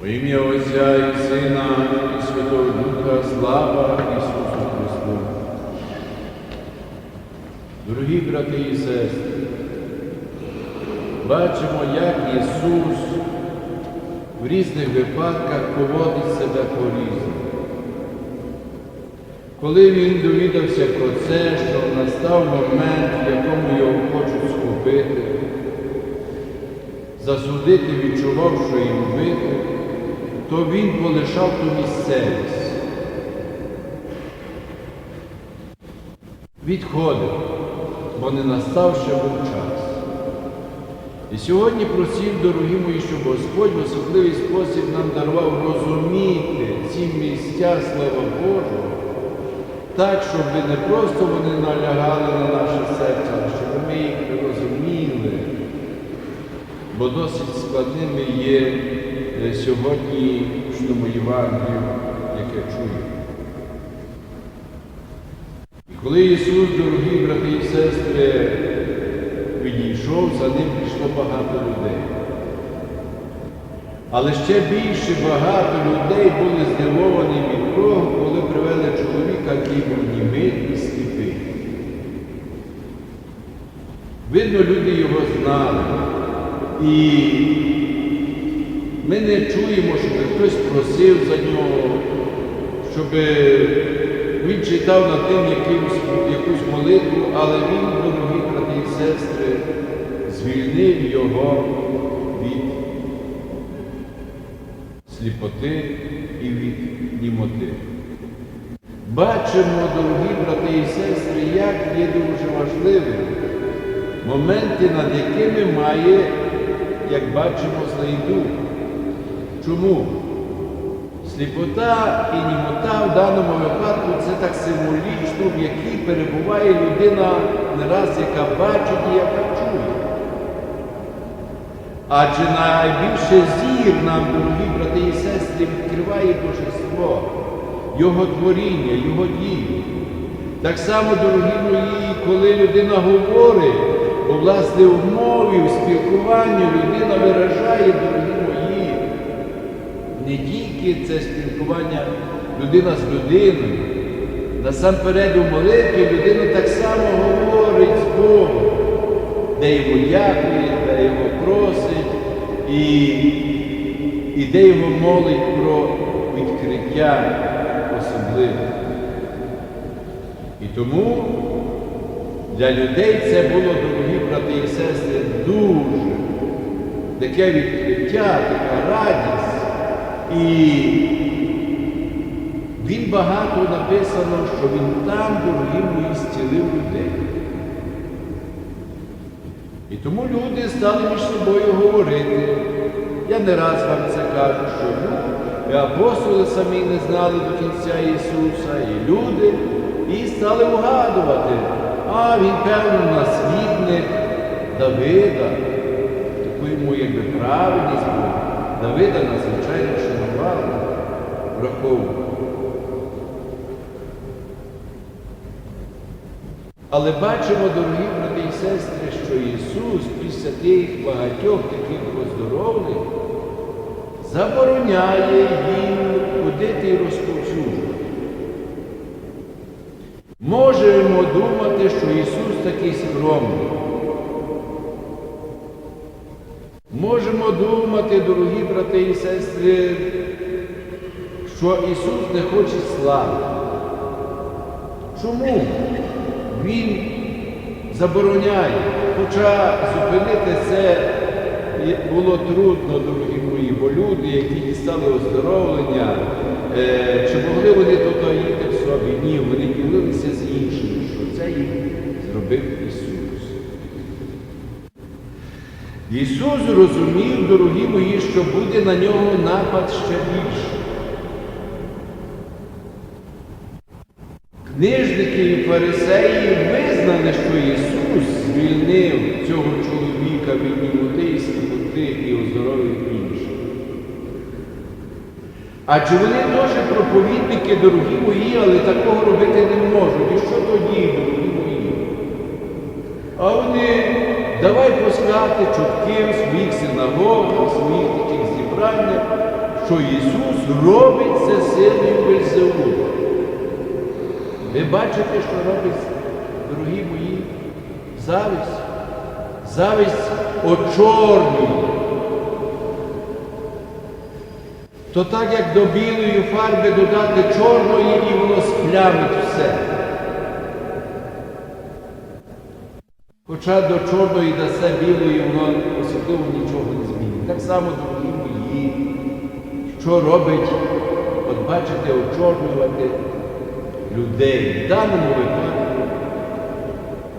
Во ім'я Отця і Сина, і Святого Духа, слава Ісусу Христу. Дорогі брати і сестри, бачимо, як Ісус в різних випадках поводить себе по-різному. Коли Він довідався про це, що настав момент, в якому його хочуть схопити, засудити, відчував, що їм вбити, то він полишав ту місцевість. Відходив, бо не настав ще був час. І сьогодні просив, дорогі мої, щоб Господь в особливий спосіб нам дарував розуміти ці місця, слава Божого, так, щоб не просто вони налягали на наше серце, а щоб ми їх розуміли. Бо досить складними є сьогодні чному Євангелію, яке чуємо. І коли Ісус, дорогі брати і сестри, відійшов, за ним пішло багато людей. Але ще більше багато людей були здивовані від того, коли привели чоловіка, який був німий і сліпий. Видно, люди його знали. І ми не чуємо, щоб хтось просив за нього, щоб він читав над тим якимсь, якусь молитву, але він, дорогі брати і сестри, звільнив його від сліпоти і від німоти. Бачимо, дорогі брати і сестри, як є дуже важливим моменти, над якими має, як бачимо, злий дух. Чому? Сліпота і німота в даному випадку це так символічно, в якій перебуває людина не раз, яка бачить і яка чує. Адже найбільше зір нам, дорогі брати і сестри, відкриває Божество, Його творіння, Його дію. Так само, дорогі мої, коли людина говорить, бо, власне, в мові, в спілкуванні людина виражає, дорогі мої, не тільки це спілкування людина з людиною. Насамперед у молитві людина так само говорить з Богом, де його дякує, де його просить і, і де його молить про відкриття особливе. І тому для людей це було, дорогі брати і сестри, дуже таке відкриття, така радість. І він багато написано, що він там, дорогі мої, зцілив людей. І тому люди стали між собою говорити. Я не раз вам це кажу, що ну, і апостоли самі не знали до кінця Ісуса, і люди, і стали вгадувати. А він, певно, наслідник Давида, таку йому якби правильність була. Давида надзвичайно шанували, враховували. Але бачимо, дорогі брати і сестри, що Ісус після тих багатьох таких оздоровлень забороняє їм ходити і розповсюджувати. Можемо думати, що Ісус такий скромний. Можемо думати, дорогі брати і сестри, що Ісус не хоче слави. Чому? Він забороняє, хоча зупинити це було трудно, дорогі мої, бо люди, які дістали оздоровлення, е, чи могли вони то таїти в собі? Ні, вони ділилися з іншими, що це їм зробив Ісус. Ісус розумів, дорогі мої, що буде на нього напад ще більше. Книжники і фарисеї визнали, що Ісус звільнив цього чоловіка від німоти і сліпоти і оздоровив інших. Адже вони теж проповідники, дорогі мої, але такого робити не можуть. І що тоді, дорогі мої? А вони давай пускати чутки в своїх синагогах, в своїх таких зібраннях, що Ісус робить це силою Вельзевула. Ви бачите, що робить, дорогі мої, зависть. Зависть очорнює. То так, як до білої фарби додати чорної, і воно сплямить все. Хоча до чорної дасе білої, воно особливо нічого не змінить. Так само, дорогі мої, що робить, от бачите, очорнювати людей. В даному випадку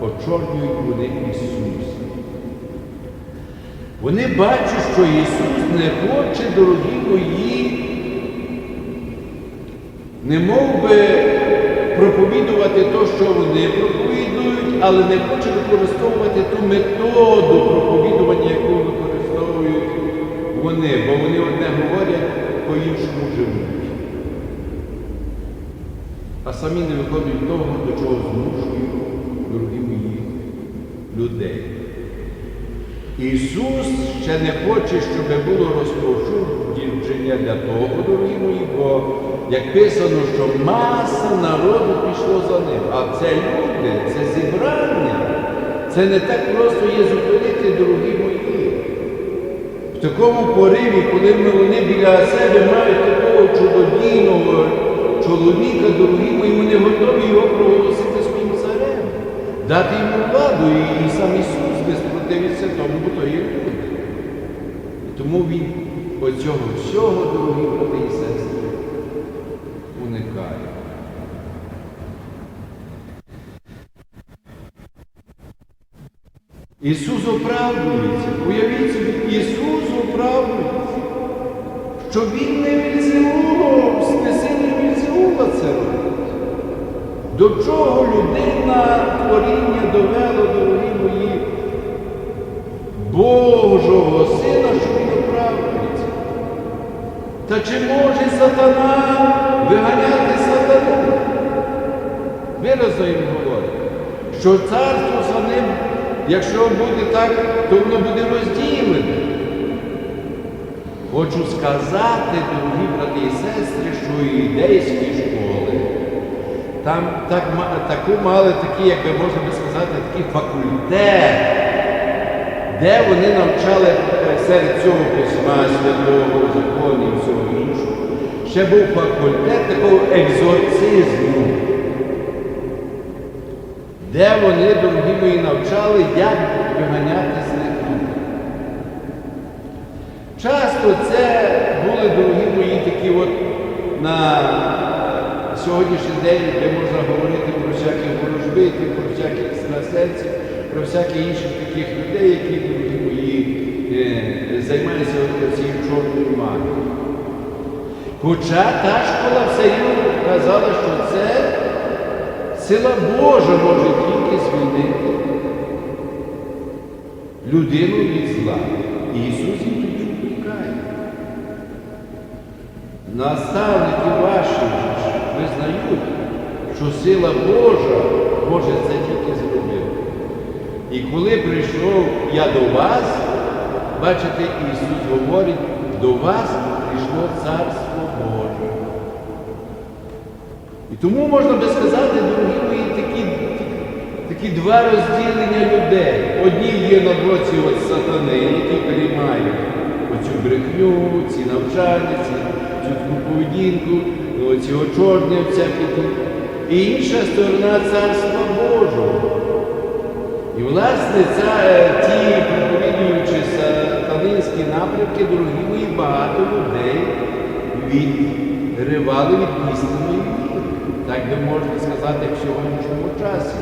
очорнюють вони Ісуса. Вони бачать, що Ісус не хоче, дорогі мої, не мов би проповідувати те, що вони проповідують, але не хоче використовувати ту методу проповідування, яку використовують вони, бо вони одне говорять, по-іншому живуть. А самі не виконують того, до чого змушують, дорогі мої, людей. Ісус ще не хоче, щоб було розповсюдження для того, дорогі мої, бо як писано, що маса народу пішло за ним. А це люди, це зібрання. Це не так просто є зупинити, дорогі мої. В такому пориві, коли ми вони біля себе мають такого чудодійного чоловіка, дорогі мої, вони готові його проголосити своїм царем, дати йому владу, і сам Ісус не спротивиться тому, бо то є люди. Тому Він оцього всього, дорогі брати і сестри, уникає. Ісус оправдується. Уявіть собі, Ісус оправдується, що Він не Вільзеулом, не сильний Вільзеула це. До чого людина творіння довело, дорогі мої, Божого Сина? Та чи може сатана виганяти сатану? Виразно їм говорить, що царство за ним, якщо буде так, то воно буде розділене. Хочу сказати, дорогі брати і сестри, що ідейські школи там так, таку мали такі, як можна би сказати, такий факультет, де вони навчали е, серед цього письма святого закону і всього іншого. Ще був факультет такого екзорцизму, де вони, дорогі мої, навчали, як виганяти духів. Часто це були, дорогі мої, такі от на сьогоднішній день, де можна говорити про всякі ворожбити, про всяких екстрасенсів, про всяких інших таких людей, які, дорогі мої, е, займаються цією чорною магією. Хоча та школа все рівно казала, що це сила Божа може тільки звільнити людину від зла. І Ісус їм тоді втікає. Наставники ваші визнають, що сила Божа може це тільки зробити. І коли прийшов я до вас, бачите, Ісус говорить, до вас прийшло Царство Боже. І тому можна би сказати, дорогі мої, такі, такі два розділення людей. Одні є на боці от сатани, які переймають оцю брехню, ці навчання, ці, цю поведінку, очорні всякі тут. І інша сторона Царства Божого. І, власне, ця, е, ті проповідуючи сатанинські напрямки, дорогі мої, багато людей відривали від істинної віри. Так би можна сказати в сьогоднішньому часі.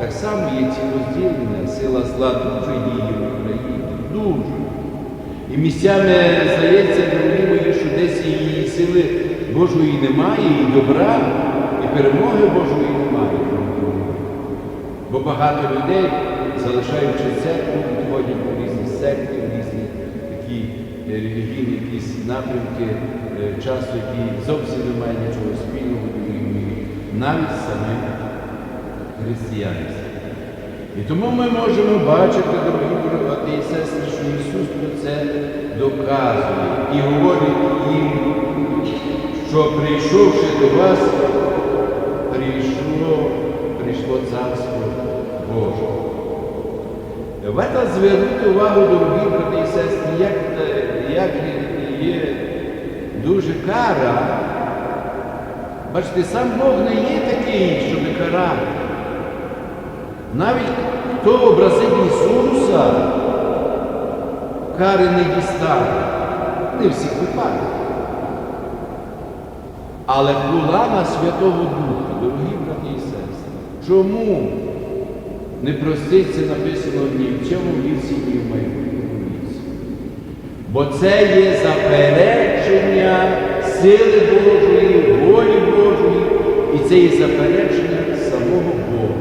Так само є ці розділення, сила зла дуже діє в Україні. Дуже. І місцями здається, дорогі мої, що десь її сили Божої немає, і добра, і перемоги Божої немає. Бо багато людей, залишаючи церкву, відходять у різні секти, в різні такі е, релігійні якісь напрямки е, часу, які зовсім не мають нічого спільного, навіть самим християнством. І тому ми можемо бачити, дорогі брати і сестри, що Ісус про це доказує і говорить їм, що прийшовши до вас, прийшло, прийшло Царство Боже. Варто звернути увагу, дорогі брати і сестри, як, як є дуже кара. Бачите, сам Бог не є такий, щоб карати. Навіть хто образив Ісуса, кари не дістане. Не всіх випадках. Але була на Святого Духа, дорогі брати і сестри. Чому не проститься написано ні в цьому віці, ні в майбутньому віці? Бо це є заперечення сили Божої, волі Божої, і це є заперечення самого Бога.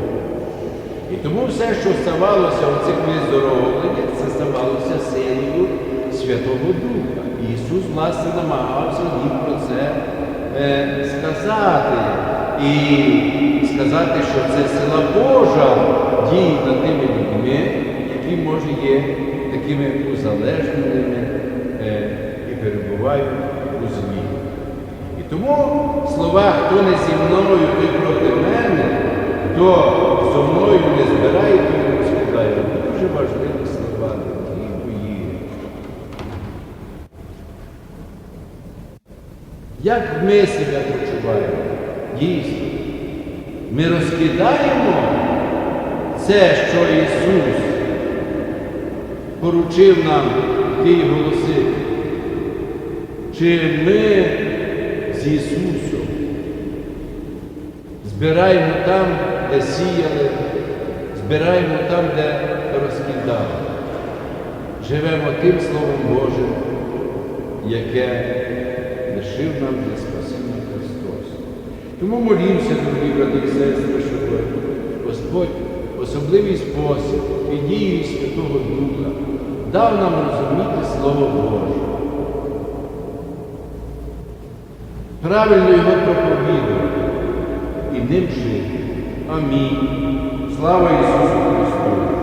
І тому все, що ставалося у цих виздоровленнях, це ставалося силою Святого Духа. Ісус, власне, намагався їм про це е, сказати. І сказати, що це сила Божа діє над тими людьми, які, може, є такими узалежненими е, і перебувають у злі. І тому слова, хто не зі мною, той проти мене, хто зо мною не збирає, той не. Дуже важливі слова, дорогі мої. Як ми себе почуваємо? Дійсно. Ми розкидаємо це, що Ісус поручив нам йти і голосити. Чи ми з Ісусом збираємо там, де сіяли, збираємо там, де розкидали. Живемо тим Словом Божим, яке лишив нам Христос. Тому молімося, дорогі брати і сестри, щоб Господь особливий спосіб і дією Святого Духа дав нам розуміти Слово Боже. Правильно його проповідувати і ним жити. Амінь. Слава Ісусу Христу!